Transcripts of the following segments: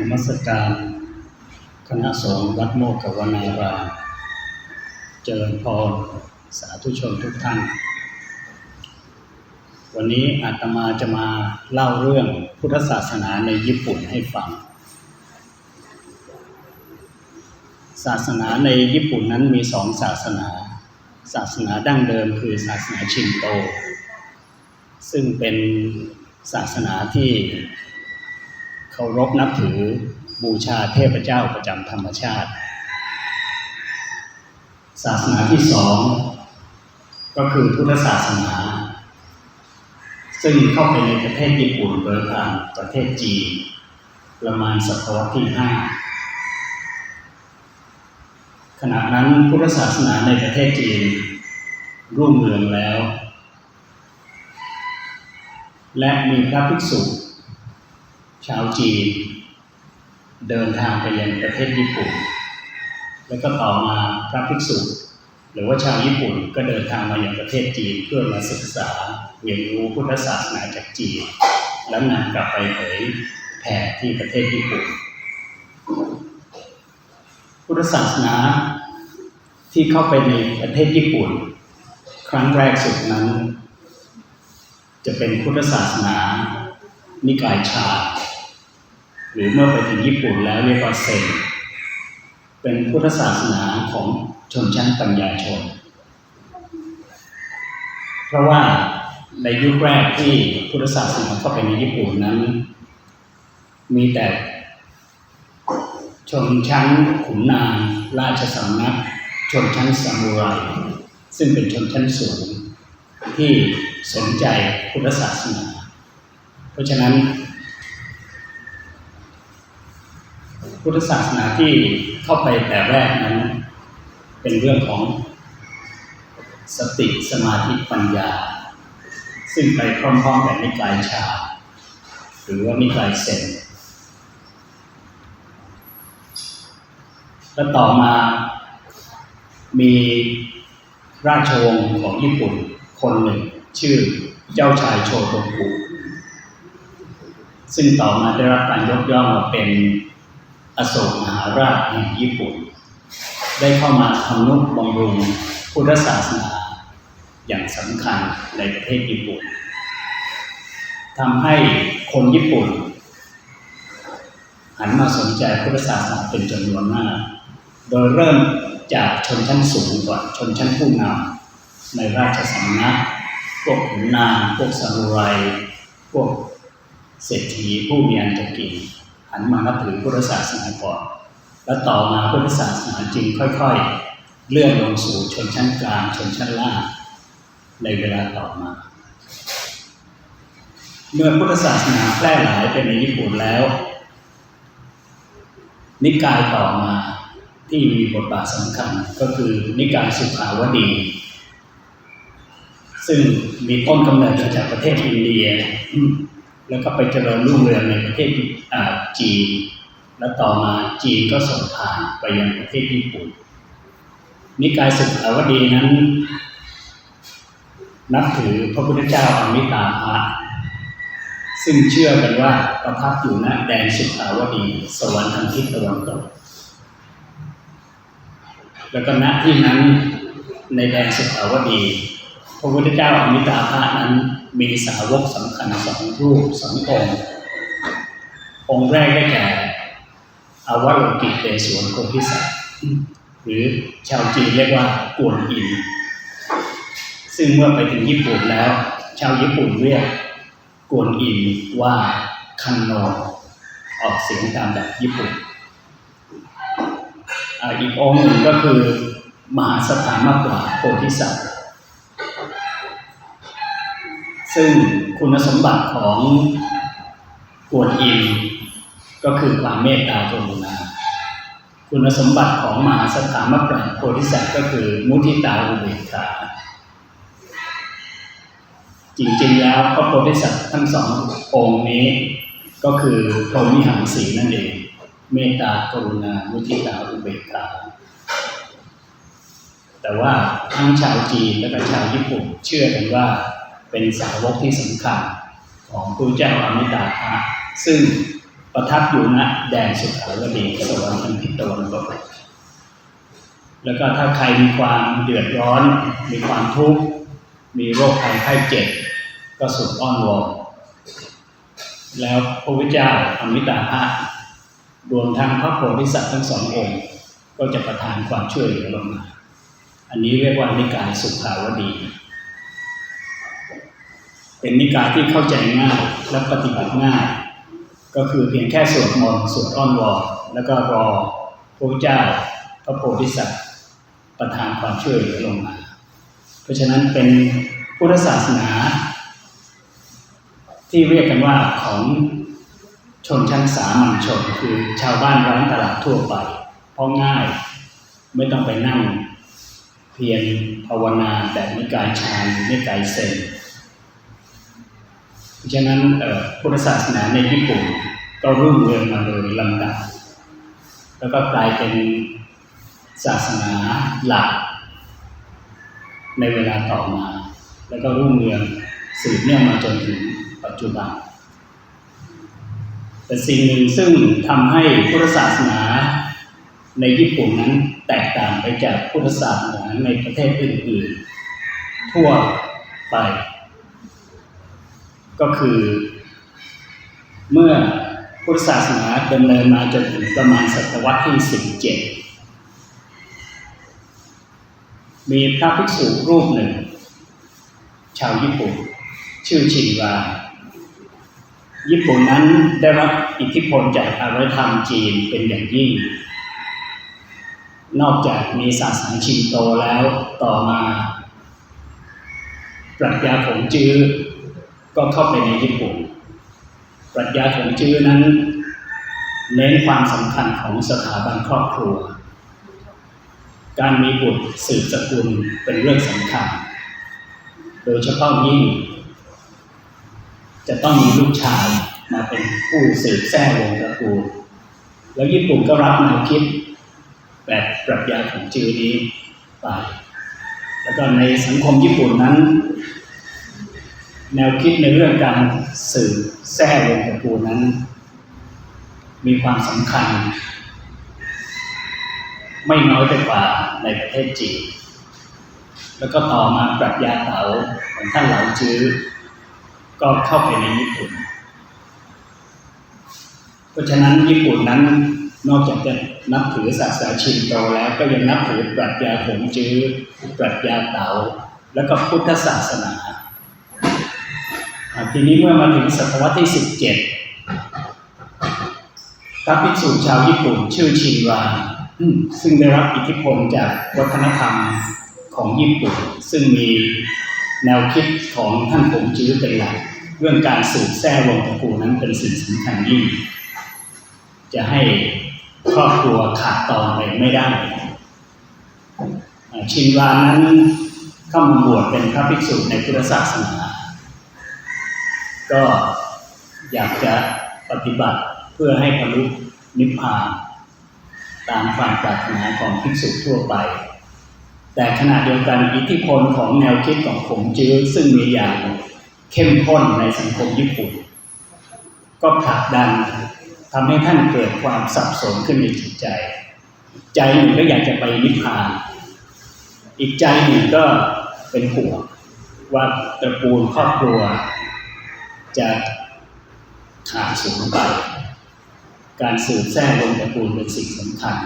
นมัสการคณะสงฆ์วัดโมกขวนารามเจริญพรสาธุชนทุกท่าน วันนี้อาตมาจะมาเล่าเรื่องพุทธศาสนาในญี่ปุ่นให้ฟัง ศาสนาในญี่ปุ่นนั้นมีสองศาสนา ศาสนาดั้งเดิมคือศาสนาชินโต ซึ่งเป็นศาสนาที่ เคารพนับถือบูชาเทพเจ้าประจำธรรมชาติ ศาสนาที่สองก็คือพุทธศาสนา ซึ่งเข้าไปในประเทศญี่ปุ่นโดยทางประเทศจีนประมาณศตวรรษที่ห้าขณะนั้นพุทธศาสนาในประเทศจีนรุ่งเรืองแล้ว และมีพระภิกษุ ชาวจีน เดินทางไปยังประเทศญี่ปุ่น แล้วก็ต่อมาพระภิกษุ หรือว่าชาวญี่ปุ่นก็เดินทางมายังประเทศจีนเพื่อมาศึกษาเรียนรู้พุทธศาสนาจากจีน แล้วนำกลับไปเผยแผ่ที่ประเทศญี่ปุ่น พุทธศาสนาที่เข้าไปในประเทศญี่ปุ่น ครั้งแรกสุดนั้น จะเป็นพุทธศาสนา นิกายชา หรือเมื่อไปถึงญี่ปุ่นแล้วเรียกว่าเซนเป็นพุทธศาสนาของชนชั้นปัญญาชน เพราะว่าในยุคแรกที่พุทธศาสนาเข้าไปในญี่ปุ่นนั้น มีแต่ชนชั้นขุนนางราชสำนัก ชนชั้นซามูไรซึ่งเป็นชนชั้นสูงที่สนใจพุทธศาสนา เพราะฉะนั้น พุทธศาสนาที่เข้าไปแต่แรกนั้น เป็นเรื่องของสติสมาธิปัญญา ซึ่งไปพร้อมๆกับนิกายชา หรือว่านิกายเซนและต่อมามีราชวงศ์ของญี่ปุ่นคนหนึ่ง ชื่อเจ้าชายโชโตกุซึ่งต่อมาได้รับการยกย่องว่าเป็น อโศกมหาราชแห่งญี่ปุ่น ได้เข้ามาทำนุบำรุงพุทธศาสนาอย่างสำคัญในประเทศญี่ปุ่นทำให้คนญี่ปุ่น หันมาสนใจพุทธศาสนาเป็นจำนวนมาก โดยเริ่มจากชนชั้นสูงก่อนชนชั้นผู้นำในราชสำนัก พวกขุนนางพวกซามูไร พวกเศรษฐีผู้มีอันจะกิน หันมานับถือพุทธศาสนาก่อน และต่อมาพุทธศาสนาจึงค่อยๆ เลื่อนลงสู่ชนชั้นกลางชนชั้นล่างในเวลาต่อมา เมื่อพุทธศาสนาแพร่หลายไปในญี่ปุ่นแล้ว นิกายต่อมาที่มีบทบาทสำคัญก็คือนิกายสุขาวดี ซึ่งมีต้นกำเนิดมาจากประเทศอินเดีย แล้วก็ไปเจริญรุ่งเรืองในประเทศจีน และต่อมาจีนก็ส่งผ่านไปยังประเทศญี่ปุ่น นิกายสุขาวดีนั้น นับถือพระพุทธเจ้าอมิตาภะซึ่งเชื่อกันว่าประทับอยู่ณแดนสุขาวดี สวรรค์ทางทิศตะวันตก แล้วก็ณที่นั้นในแดนสุขาวดี ระพุทธเจ้าอมิตาภะนั้นมีสาวกสำคัญสองรูปสององค์ องค์แรกได้แก่อาวโลกิเตสวนโพธิสัตว์หรือชาวจีนเรียกว่ากวนอิน ซึ่งเมื่อไปถึงญี่ปุ่นแล้ว ชาวญี่ปุ่นเรียกกวนอินว่าคันโนออกเสียงตามแบบญี่ปุ่นอีกองค์หนึ่งก็คือมหาสถานมากกว่าโพธิสัตว์ ซึ่งคุณสมบัติของกวนอินก็คือความเมตตากรุณาคุณสมบัติของมหาสถานมกราโพธิสัตว์ก็คือมุทิตาอุเบกขาจริงๆแล้วพระโพธิสัตว์ทั้งสององค์นี้ ก็คือพรหมิหารสีนั่นเอง เมตตากรุณามุทิตาอุเบกขาแต่ว่าทั้งชาวจีนและก็ชาวญี่ปุ่นเชื่อกันว่า เป็นสาวกที่สำคัญของพระเจ้าอมิตาภะซึ่งประทับอยู่ณแดนสุขาวดีสวรรค์ทางทิศตะวันตกแล้วก็ถ้าใครมีความเดือดร้อน มีความทุกข์ มีโรคภัยไข้เจ็บ ก็สุดอ้อนวอนแล้วพระพุทธเจ้าอมิตาภะรวมทั้งพระโพธิสัตว์ทั้งสององค์ก็จะประทานความช่วยเหลือลงมา อันนี้เรียกว่านิกายสุขาวดี เป็นนิกายที่เข้าใจง่ายและปฏิบัติง่าย ก็คือเพียงแค่สวดมนต์สวดอ้อนวอนแล้วก็รอพระเจ้าพระโพธิสัตว์ประทานความช่วยเหลือลงมา เพราะฉะนั้นเป็นพุทธศาสนา ที่เรียกกันว่าของชนชั้นสามัญชนคือชาวบ้านร้านตลาดทั่วไป เพราะง่ายไม่ต้องไปนั่ง เพียรภาวนาแบบนิกายฌานนิกายเซน ราะฉะนั้นพุทธศาสนาในญี่ปุ่นก็รุ่งเรืองมาโดยลำดับ แล้วก็กลายเป็นศาสนาหลัก ในเวลาต่อมา แล้วก็รุ่งเรืองสืบเนื่องมาจนถึงปัจจุบัน แต่สิ่งหนึ่งซึ่งทำให้พุทธศาสนาในญี่ปุ่นนั้นแตกต่างไปจากพุทธศาสนาในประเทศอื่นๆ ทั่วไป ก็คือ เมื่อพุทธศาสนาดำเนินมาจนถึงประมาณศตวรรษที่ 17 มีพระภิกษุรูปหนึ่ง ชาวญี่ปุ่น ชื่อชินราญี่ปุ่นนั้นได้รับอิทธิพลจากอารยธรรมจีนเป็นอย่างยิ่ง นอกจากมีศาสนาชินโตแล้วต่อมาปรัชญาของจื้อ ก็เข้าไปในญี่ปุ่น ปรัชญาของจื้อนั้น เน้นความสำคัญของสถาบันครอบครัว การมีบุตรสืบสกุลเป็นเรื่องสำคัญ โดยเฉพาะยิ่ง จะต้องมีลูกชายมาเป็นผู้สืบแท้วงตระกูล แล้วญี่ปุ่นก็รับแนวคิดแบบปรัชญาของจื้อนี้ไป แล้วก็ในสังคมญี่ปุ่นนั้น แนวคิดในเรื่องการสืบแท้วงตระกูลนั้น มีความสำคัญ ไม่น้อยไปกว่าในประเทศจีนแล้วก็ต่อมาปรัชญาเต๋าของท่านเหลาจื้อก็เข้าไปในญี่ปุ่น เพราะฉะนั้นญี่ปุ่นนั้นนอกจากจะนับถือศาสนาชินโตแล้วก็ยังนับถือปรัชญาหงจื้อปรัชญาเต๋า แล้วก็พุทธศาสนา ทีนี้เมื่อมาถึงศตวรรษที่ 17พระภิกษุชาวญี่ปุ่นชื่อชินราซึ่งได้รับอิทธิพลจากวัฒนธรรมของญี่ปุ่น ซึ่งมีแนวคิดของท่านผงจื้อเป็นหลักเรื่องการสืบแท้วงตระกูลนั้นเป็นสิ่งสำคัญยิ่ง จะให้ครอบครัวขาดตอนไปไม่ได้ ชินรานั้นเข้ามาบวชเป็นพระภิกษุในพุทธศาสนา ก็อยากจะปฏิบัติเพื่อให้บรรลุนิพพาน ตามความปรารถนาของภิกษุทั่วไป แต่ขณะเดียวกันอิทธิพลของแนวคิดของขงจื้อซึ่งมีอย่างเข้มข้นในสังคมญี่ปุ่น ก็ผลักดันทำให้ท่านเกิดความสับสนขึ้นในจิตใจ ใจหนึ่งก็อยากจะไปนิพพาน อีกใจหนึ่งก็เป็นห่วงว่าตระกูลครอบครัว จะขาดสูญไป การสืบแท้วงตระกูลเป็นสิ่งสำคัญ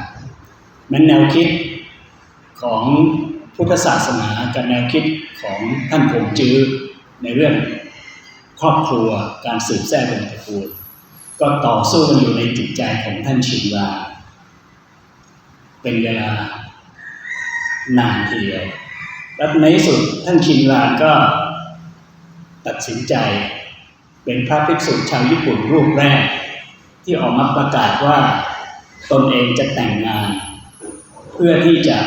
นั้นแนวคิดของพุทธศาสนากับแนวคิดของท่านผงจื้อในเรื่องครอบครัวการสืบแท้วงตระกูล ก็ต่อสู้กันอยู่ในจิตใจของท่านชินวาเป็นเวลานานทีเดียว และในที่สุดท่านชินวานก็ตัดสินใจ เป็นพระภิกษุชาวญี่ปุ่นรูปแรก ที่ออกมาประกาศว่าตนเองจะแต่งงาน เพื่อที่จะ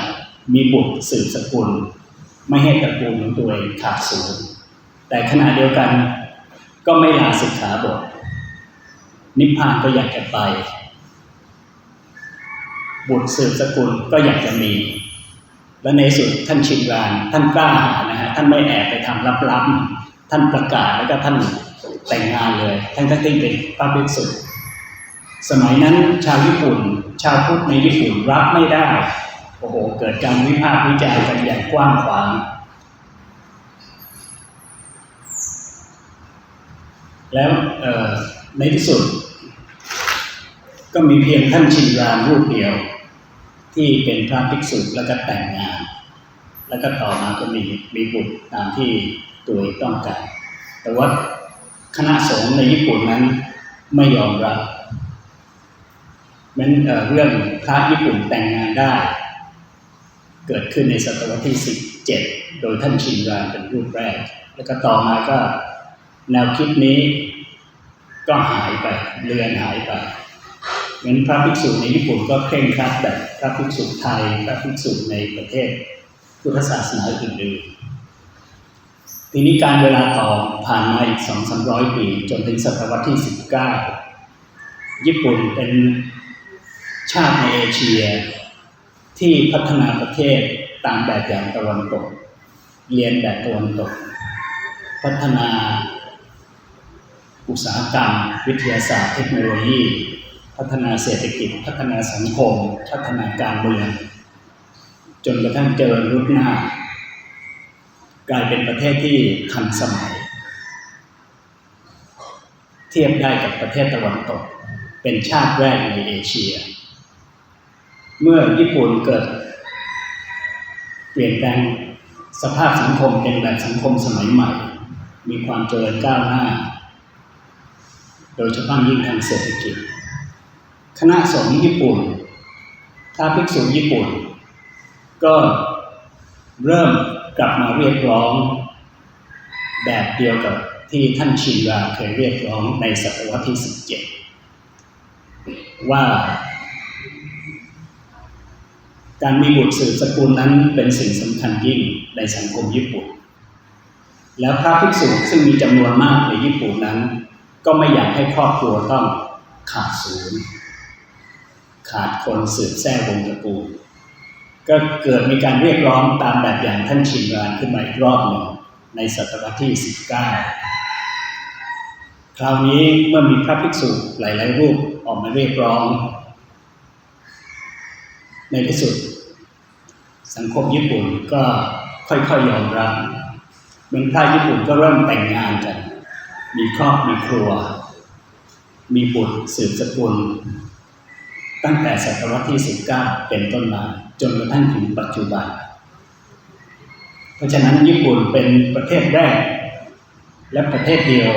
มีบุตรสืบสกุล ไม่ให้ตระกูลของตัวเองขาดสูญแต่ขณะเดียวกันก็ไม่ลาสิกขาบท นิพพานก็อยากจะไป บุตรสืบสกุลก็อยากจะมี และในสุดท่านชินรานท่านกล้าหาญนะฮะท่านไม่แอบไปทำลับๆท่านประกาศแล้วก็ท่าน แต่งงานเลยทั้งที่เป็นพระภิกษุสมัยนั้นชาวญี่ปุ่น ชาวพุทธในญี่ปุ่นรับไม่ได้โอ้โหเกิดการวิพากษ์วิจารณ์กันอย่างกว้างขวางแล้วในที่สุด ก็มีเพียงท่านชินรามรูปเดียว ที่เป็นพระภิกษุแล้วก็แต่งงาน แล้วก็ต่อมาก็มีมีบุตรตามที่ตัวเองต้องการแต่ว่า คณะสงฆ์ในญี่ปุ่นนั้นไม่ยอมรับมันเอ่อเรื่องพระญี่ปุ่นแต่งงานได้ เกิดขึ้นในศตวรรษที่ 17 โดยท่านชินรามเป็นรูปแรก แล้วก็ต่อมาก็แนวคิดนี้ก็หายไปเลือนหายไปงั้นพระภิกษุในญี่ปุ่นก็เคร่งครัดแบบพระภิกษุไทย พระภิกษุในประเทศพุทธศาสนาอื่นๆ ทีนี้การเวลาต่อผ่านมาอีกสองสามร้อยปี จนถึงศตวรรษที่19ญี่ปุ่นเป็นชาติในเอเชีย ที่พัฒนาประเทศตามแบบอย่างตะวันตก เรียนแบบตะวันตก พัฒนาอุตสาหกรรม วิทยาศาสตร์เทคโนโลยี พัฒนาเศรษฐกิจ พัฒนาสังคม พัฒนาการเมือง จนกระทั่งเจริญรุ่งหน้า กลายเป็นประเทศที่ทันสมัย เทียบได้กับประเทศตะวันตก เป็นชาติแรกในเอเชีย เมื่อญี่ปุ่นเกิด เปลี่ยนแปลงสภาพสังคมเป็นแบบสังคมสมัยใหม่ มีความเจริญก้าวหน้า โดยเฉพาะยิ่งทางเศรษฐกิจ คณะสงฆ์ญี่ปุ่นท้าภิกษุญี่ปุ่น ก็เริ่ม กลับมาเรียกร้อง แบบเดียวกับที่ท่านชินราเคยเรียกร้องในศตวรรษที่ 17 ว่า การมีบุตรสืบสกุลนั้นเป็นสิ่งสำคัญยิ่งในสังคมญี่ปุ่น แล้วพระภิกษุซึ่งมีจำนวนมากในญี่ปุ่นนั้น ก็ไม่อยากให้ครอบครัวต้องขาดศูนย์ ขาดคนสืบแท้วงตระกูล ก็เกิดมีการเรียกร้องตามแบบอย่างท่านชินรานขึ้นมาอีกรอบหนึ่งในศตวรรษที่ 19 คราวนี้เมื่อมีพระภิกษุหลาย ๆ รูปออกมาเรียกร้อง ในที่สุด สังคมญี่ปุ่นก็ค่อย ๆ ยอมรับเมืองพระญี่ปุ่นก็เริ่มแต่งงานกัน มีครอบมีครัว มีบุตรสืบสกุล ตั้งแต่ศตวรรษที่ 19 เป็นต้นมาจนกระทั่งถึงปัจจุบัน เพราะฉะนั้นญี่ปุ่นเป็นประเทศแรก และประเทศเดียว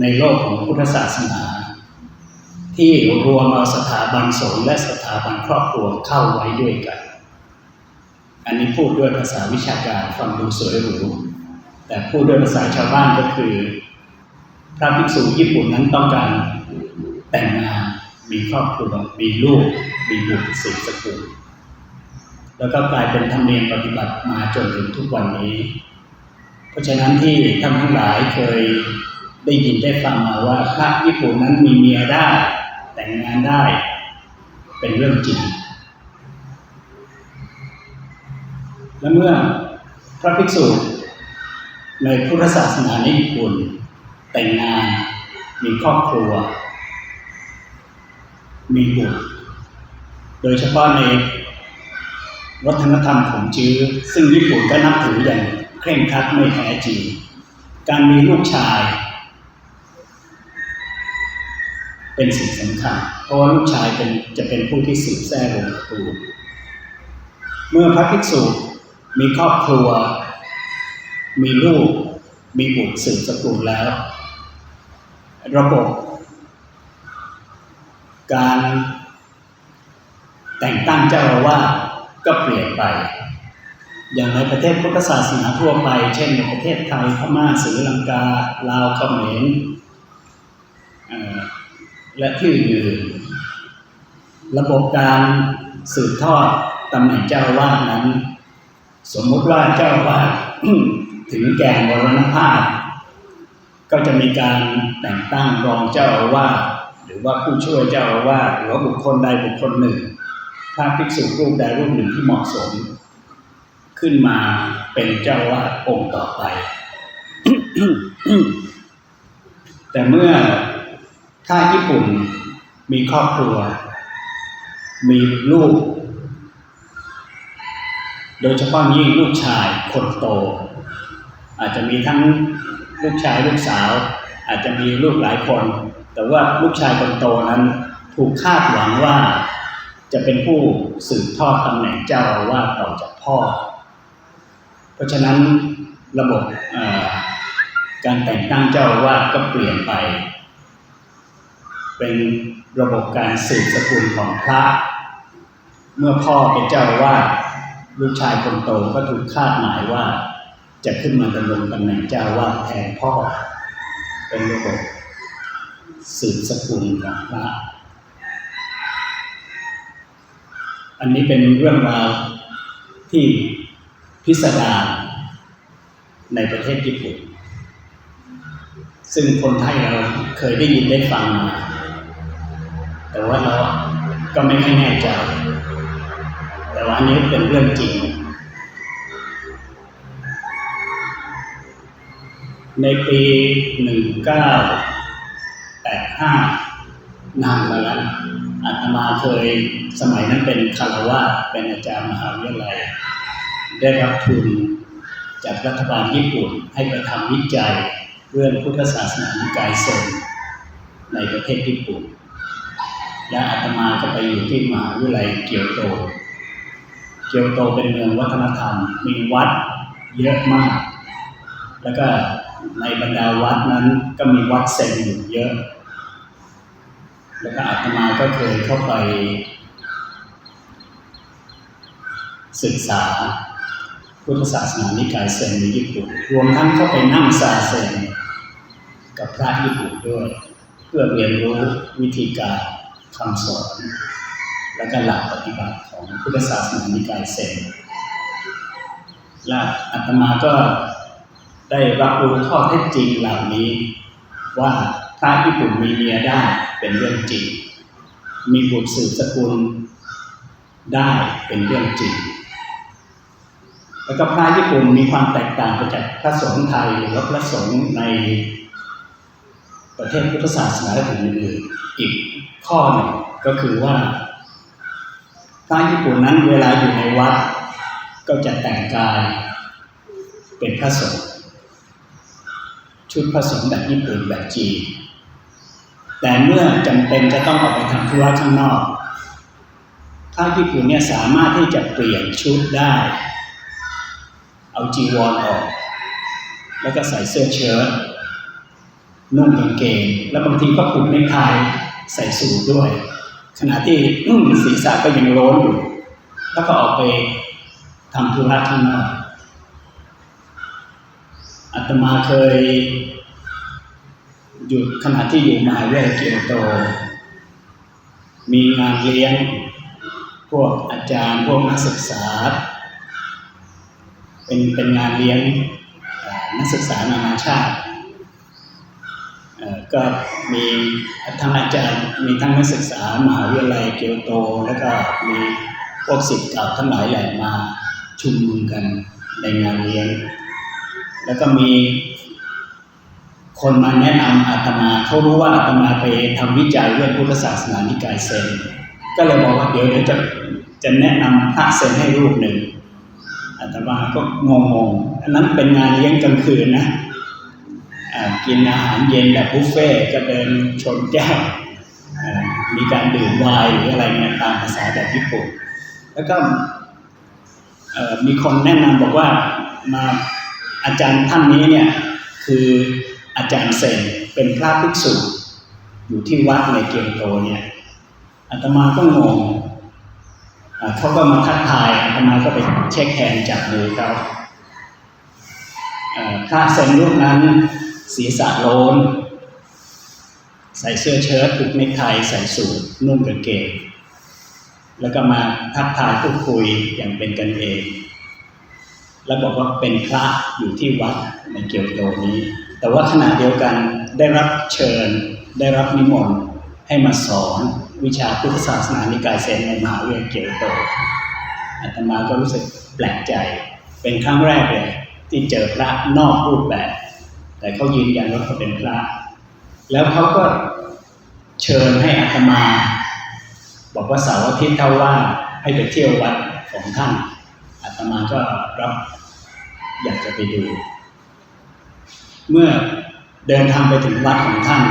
ในโลกของพุทธศาสนา ที่รวมเอาสถาบันสงฆ์และสถาบันครอบครัวเข้าไว้ด้วยกัน อันนี้พูดด้วยภาษาวิชาการฟังดูสวยหรูแต่พูดด้วยภาษาชาวบ้านก็คือพระภิกษุญี่ปุ่นนั้นต้องการแต่งงาน มีครอบครัวมีลูก มีบุตรสืบสกุลแล้วก็กลายเป็นธรรมเนียมปฏิบัติมาจนถึงทุกวันนี้ เพราะฉะนั้นที่ท่านทั้งหลายเคยได้ยินได้ฟังมาว่าพระญี่ปุ่นนั้นมีเมียได้ แต่งงานได้ เป็นเรื่องจริง และเมื่อพระภิกษุในพุทธศาสนาในญี่ปุ่นแต่งงานมีครอบครัว มีบุตรโดยเฉพาะในวัฒนธรรมของจื้อ ซึ่งญี่ปุ่นก็นับถืออย่างเคร่งครัดไม่แพ้จีนการมีลูกชาย เป็นสิ่งสำคัญเพราะว่าลูกชายเป็นจะเป็นผู้ที่สืบแท้วงตระกูลเมื่อพระภิกษุมีครอบครัว มีลูก มีบุตรสืบสกุลแล้ว ระบบ การแต่งตั้งเจ้าอาวาสก็เปลี่ยนไป อย่างในประเทศพุทธศาสนาทั่วไป เช่นในประเทศไทยพม่าศรีลังกา ลาวเขมรและที่อื่นระบบการสืบทอดตำแหน่งเจ้าอาวาสนั้น สมมติว่าเจ้าอาวาสถึงแก่มรณภาพ ก็จะมีการแต่งตั้งรองเจ้าอาวาส รือว่าผู้ช่วยเจ้าอาวาสหรือว่าบุคคลใดบุคคลหนึ่งพระภิกษุรูปใดรูปหนึ่งที่เหมาะสม ขึ้นมาเป็นเจ้าวาสองค์ต่อไป แต่เมื่อถ้าญี่ปุ่นมีครอบครัว มีลูก โดยเฉพาะยิ่งลูกชายคนโต อาจจะมีทั้งลูกชายลูกสาว อาจจะมีลูกหลายคน แต่ว่าลูกชายคนโตนั้นถูกคาดหวังว่าจะเป็นผู้สืบทอดตำแหน่งเจ้าอาวาสต่อจากพ่อ เพราะฉะนั้นระบบการแต่งตั้งเจ้าอาวาสก็เปลี่ยนไป เป็นระบบการสืบสกุลของพระ เมื่อพ่อเป็นเจ้าอาวาสลูกชายคนโตก็ถูกคาดหมายว่า จะขึ้นมาดำรงตำแหน่งเจ้าอาวาสแทนพ่อ เป็นระบบ สืบสกุลของพระ อันนี้เป็นเรื่องราวที่พิสดารในประเทศญี่ปุ่น ซึ่งคนไทยเราเคยได้ยินได้ฟังมา แต่ว่าเราก็ไม่ค่อยแน่ใจ แต่ว่าอันนี้เป็นเรื่องจริง ในปี 1985นานมาแล้วอาตมาเคยสมัยนั้นเป็นคารวะเป็นอาจารย์มหาวิทยาลัย ได้รับทุนจากรัฐบาลญี่ปุ่นให้ไปทำวิจัยเรื่องพุทธศาสนานิกายเซนในประเทศญี่ปุ่น และอาตมาก็ไปอยู่ที่มหาวิทยาลัยเกียวโต เกียวโตเป็นเมืองวัฒนธรรม มีวัดเยอะมาก แล้วก็ในบรรดาวัดนั้นก็มีวัดเซนอยู่เยอะ แล้วก็อาตมาก็เคยเข้าไป ศึกษา พุทธศาสนานิกายเซนในญี่ปุ่น รวมทั้งเข้าไปนั่งซาเซนกับพระญี่ปุ่นด้วย เพื่อเรียนรู้วิธีการคำสอน และก็หลักปฏิบัติของพุทธศาสนานิกายเซนและอาตมาก็ได้รับรู้ข้อเท็จจริงเหล่านี้ว่า พระญี่ปุ่นมีเมียได้เป็นเรื่องจริง มีบุตรสืบสกุลได้เป็นเรื่องจริง แล้วก็พระญี่ปุ่นมีความแตกต่างไปจากพระสงฆ์ไทยหรือว่าพระสงฆ์ในประเทศพุทธศาสนาอื่นๆอีกข้อหนึ่งก็คือว่าพระญี่ปุ่นนั้นเวลาอยู่ในวัดก็จะแต่งกายเป็นพระสงฆ์ชุดพระสงฆ์แบบญี่ปุ่นแบบจีน แต่เมื่อจำเป็นจะต้องออกไปทำธุระข้างนอกพระญี่ปุ่นเนี่ยสามารถที่จะเปลี่ยนชุดได้ เอาจีวรออก แล้วก็ใส่เสื้อเชิ้ตนุ่งกางเกง แล้วบางทีก็ผูกเนคไทใส่สูทด้วย ขณะที่ศีรษะก็ยังโล้นอยู่ แล้วก็ออกไปทำธุระข้างนอกอาตมาเคย อยู่ขณะที่อยู่มหาวิทยาลัยเกียวโต มีงานเลี้ยง พวกอาจารย์พวกนักศึกษา เป็นเป็นงานเลี้ยงนักศึกษานานาชาติก็มีทั้งอาจารย์มีทั้งนักศึกษามหาวิทยาลัยเกียวโต แล้วก็มีพวกศิษย์เก่าทั้งหลายแหล่มาชุมนุมกันในงานเลี้ยง แล้วก็มี คนมาแนะนำอาตมาเขารู้ว่าอาตมาไปทำวิจัยเรื่องพุทธศาสนานิกายเซนก็เลยบอกว่าเดี๋ยวเดี๋ยวจะจะแนะนำพระเซนให้รูปหนึ่งอาตมาก็งงๆอันนั้นเป็นงานเลี้ยงกลางคืนนะกินอาหารเย็นแบบบุฟเฟ่ก็เดินชนแก้วมีการดื่มไวน์หรืออะไรเนี่ยตามภาษาแบบญี่ปุ่นแล้วก็มีคนแนะนำบอกว่ามาอาจารย์ท่านนี้เนี่ยคือ อาจารย์เซนเป็นพระภิกษุ อยู่ที่วัดในเกียวโตเนี่ยอาตมาก็งงเขาก็มาทักทายอาตมาก็ไปเช็คแฮนจับมือเขาพระเซนรูปนั้นศีรษะโลน ใส่เสื้อเชิ้ตผูกเนคไทใส่สูทนุ่งกางเกงแล้วก็มาทักทายพูดคุยอย่างเป็นกันเอง แล้วบอกว่าเป็นพระอยู่ที่วัดในเกียวโตนี้ แต่ว่าขณะเดียวกันได้รับเชิญ ได้รับนิมนต์ให้มาสอนวิชาพุทธศาสนานิกายเซนในมหาวิทยาลัยเกียวโตอาตมาก็รู้สึกแปลกใจ เป็นครั้งแรกเลย ที่เจอพระนอกรูปแบบ แต่เขายืนยันว่าเขาเป็นพระ แล้วเขาก็เชิญให้อาตมา บอกว่าเสาร์อาทิตย์เท่าว่าให้ไปเที่ยววัดของท่านอาตมาก็รับอยากจะไปดู เมื่อเดินทางไปถึงวัดของท่าน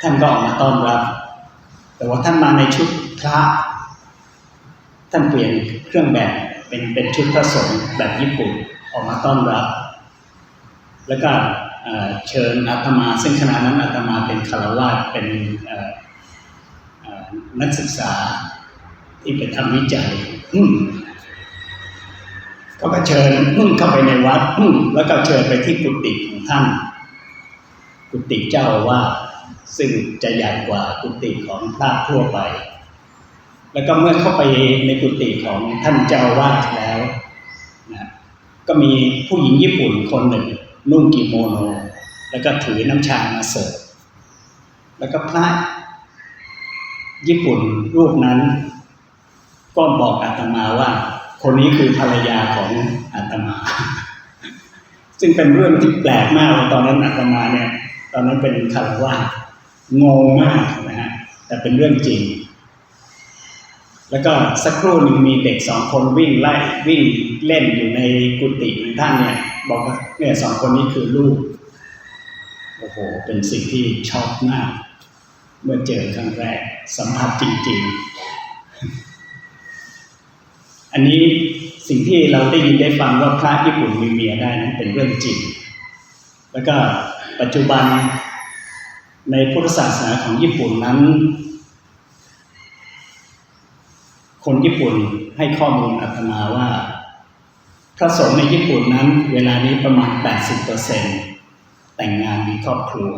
ท่านก็ออกมาต้อนรับ แต่ว่าท่านมาในชุดพระ ท่านเปลี่ยนเครื่องแบบเป็นเป็นชุดพระสงฆ์แบบญี่ปุ่นออกมาต้อนรับ แล้วก็เชิญอาตมา ซึ่งขณะนั้นอาตมาเป็นคารวาสเป็นนักศึกษาที่ไปทำวิจัย เขาก็เชิญอืมเข้าไปในวัดแล้วก็เชิญไปที่กุฏิของท่าน กุฏิเจ้าว่าซึ่งจะใหญ่กว่ากุฏิของพระทั่วไป แล้วก็เมื่อเข้าไปในกุฏิของท่านเจ้าวาสแล้วนะก็มีผู้หญิงญี่ปุ่นคนหนึ่ง นุ่งกิโมโน แล้วก็ถือน้ำชามาเสิร์ฟแล้วก็พระญี่ปุ่นรูปนั้น ก็บอกอาตมาว่า คนนี้คือภรรยาของอาตมา ซึ่งเป็นเรื่องที่แปลกมากตอนนั้นอาตมาเนี่ย ตอนนั้นเป็นคารวาสถ์งงมากนะฮะแต่เป็นเรื่องจริง แล้วก็สักครู่หนึ่งมีเด็กสองคนวิ่งไล่วิ่งเล่นอยู่ในกุฏิของท่านเนี่ย บอกว่าเนี่ยสองคนนี้คือลูกโอ้โหเป็นสิ่งที่ช็อบมาก เมื่อเจอครั้งแรกสัมผัสจริง ๆ อันนี้สิ่งที่เราได้ยินได้ฟังว่าพระญี่ปุ่นมีเมียได้นั้นเป็นเรื่องจริง แล้วก็ปัจจุบันในพุทธศาสนาของญี่ปุ่นนั้น คนญี่ปุ่นให้ข้อมูลอาตมาว่า พระสงฆ์ในญี่ปุ่นนั้น เวลานี้ประมาณ 80%แต่งงานมีครอบครัว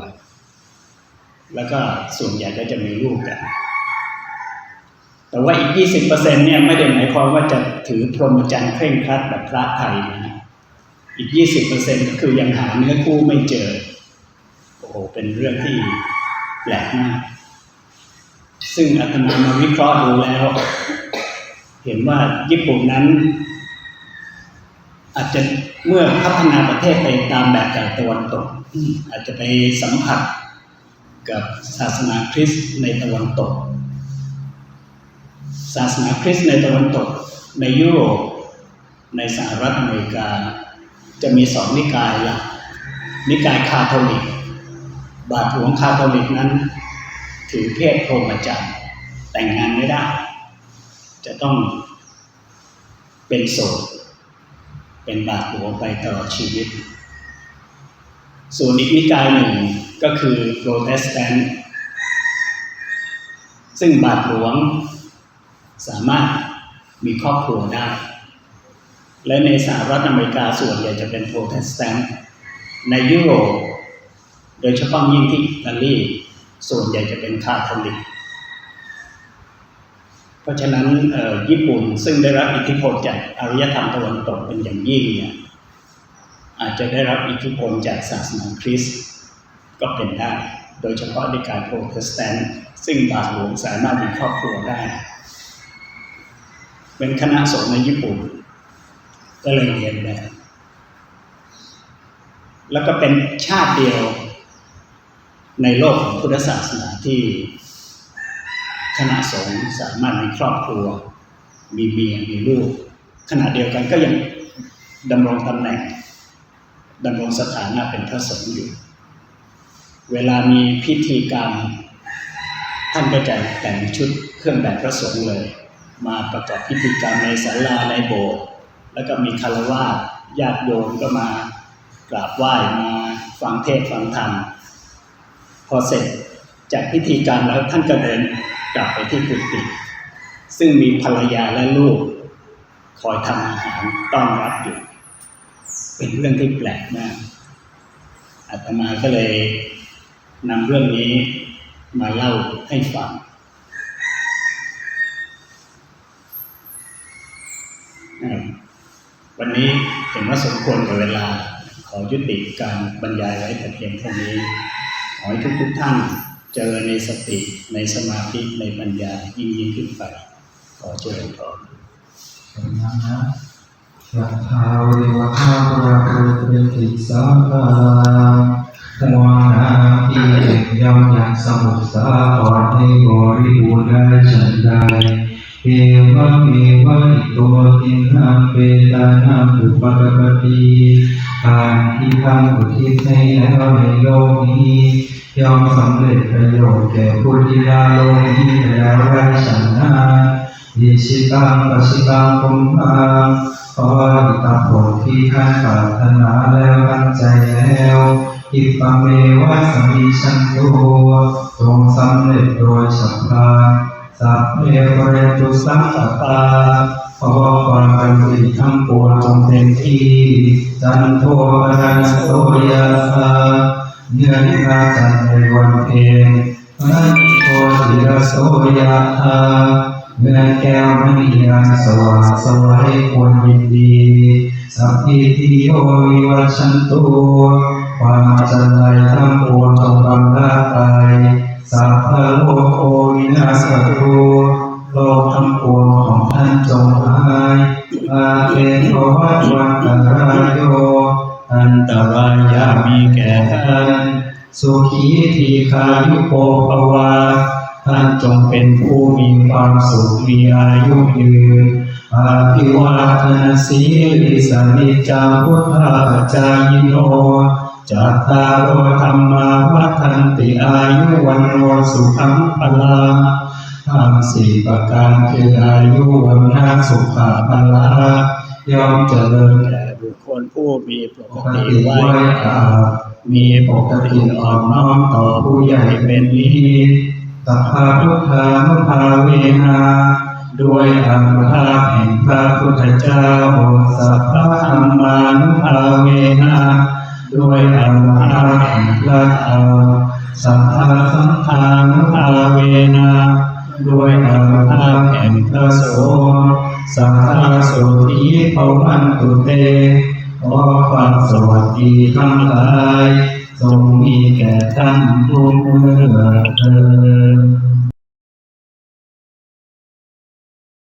แล้วก็ส่วนใหญ่ก็จะมีลูกกัน แต่ว่าอีก 20%เนี่ยไม่ได้หมายความว่าจะถือพรหมจรรย์เคร่งครัดแบบพระไทยนะอีก 20%ก็คือยังหาเนื้อคู่ไม่เจอ โอ้โห เป็นเรื่องที่แปลกมาก ซึ่งอาตมามาวิเคราะห์ดูแล้ว เห็นว่าญี่ปุ่นนั้น อาจจะเมื่อพัฒนาประเทศไปตามแบบจากตะวันตก อาจจะไปสัมผัสกับศาสนาคริสต์ในตะวันตก ศาสนาคริสต์ในตะวันตก ในยุโรป ในสหรัฐอเมริกา จะมีสองนิกายหลักนิกายคาทอลิก บาทหลวงคาทอลิกนั้น ถือเพศพรหมจรรย์แต่งงานไม่ได้ จะต้องเป็นโสดเป็นบาทหลวงไปตลอดชีวิต ส่วนอีกนิกายหนึ่งก็คือโปรเตสแตนต์ซึ่งบาทหลวง สามารถมีครอบครัวได้ และในสหรัฐอเมริกาส่วนใหญ่จะเป็นโปรเตสแตนต์ในยุโรปโดยเฉพาะยิ่งที่อิตาลีส่วนใหญ่จะเป็นคาทอลิก เพราะฉะนั้นญี่ปุ่นซึ่งได้รับอิทธิพลจากอารยธรรมตะวันตกเป็นอย่างยิ่งเนี่ยอาจจะได้รับอิทธิพลจากศาสนาคริสต์ก็เป็นได้ โดยเฉพาะในการโปรเตสแตนต์ซึ่งบาทหลวงสามารถมีครอบครัวได้ เป็นคณะสงฆ์ในญี่ปุ่น ก็เลยเรียนแบบแล้วก็เป็นชาติเดียวในโลกของพุทธศาสนาที่คณะสงฆ์สามารถมีครอบครัว มีเมียมีลูกขณะเดียวกันก็ยังดำรงตำแหน่งดำรงสถานะเป็นพระสงฆ์อยู่ เวลามีพิธีกรรมท่านก็จะแต่งชุดเครื่องแบบพระสงฆ์เลย มาประกอบพิธีกรรมในศาลาในโบสถ์แล้วก็มีคารวะญาติโยมก็มากราบไหว้มาฟังเทศน์ฟังธรรมพอเสร็จจากพิธีการแล้วท่านก็เดินกลับไปที่กุฏิซึ่งมีภรรยาและลูก คอยทำอาหารต้อนรับอยู่ เป็นเรื่องที่แปลกมากอาตมาก็เลยนำเรื่องนี้มาเล่าให้ฟังอ่า วันนี้เห็นว่าสมควรกับเวลาขอยุติการบรรยายไว้แต่เพียงเท่านี้ ขอให้ทุกๆท่านเจอในสติในสมาธิในปัญญายิ่งยิ่งขึ้นไป ขอเจริญพรสัทธาวิวัฒนาปุราปุริติสาภาธมวานาปีเด็กย่อมยังสมุทสาครให้บริบูรณ์ได้ฉันใด เอวะเมวะอิโตัวตินังเปตานังอุปกปติทานที่ท่านอุทิศให้แล้วในโลกนี้ย่อมสำเร็จประโยชน์แก่ผู้ที่ละโลกนี้แล้วได้ฉันนั้นยิชิตังปชิตังคุมพังขออิตาผลที่ท่านปรารถนาแล้วตั้งใจแล้วอิปเมวะสมิชันโตจงสำเร็จโดยฉับพลัน สัพเพเรตุสังกปาขอความบันทิทั้งปวงจงเป็นที่จันโทปนันโสยะธาเนื้องนิราจันทร์ในวันเพ็ญนันโทติระโสยะธาเมื่อแก้วมณีอันสว่างสวัยควรยินดี สัพพิติโยวิวัชันตุความจันไรทั้งปวงจงกำลังไป สัพพะโลกโควินาศตุโลกทั้งปวงของท่านจงหายอาเทโทวัตวันตรายโยอันตรายามีแก่ท่านสุขีทีคายุโกภวาท่านจงเป็นผู้มีความสุขมีอายุยืนอาภิวาทนาสีลิสานิจาพุทธาจายิโน จัตตารโอธรรมาวัฏันติอายุวันโนสุขังพลังทำสี่ประการคืออายุวันนาสุขะพละย่อมเจริญแก่บุคคลผู้มีปกติไว้อามีปกติอ่อนน้อมต่อผู้ใหญ่เป็นนิดตัพพาพุทธานุภาเวนาด้วยอนุภาพแห่งพระพุทธเจ้าสัพพะธรรมานุภาเวนะ ด้วยอนุภาพแห่งพระธรรมสัพพะสังฆานุภาเวนะด้วยอนุภาพแห่งพระโสสัพพะโสธีภวันตุเตขอความสวัสดีทั้งหลายจงมีแก่ท่านผู้เมื่อเธอ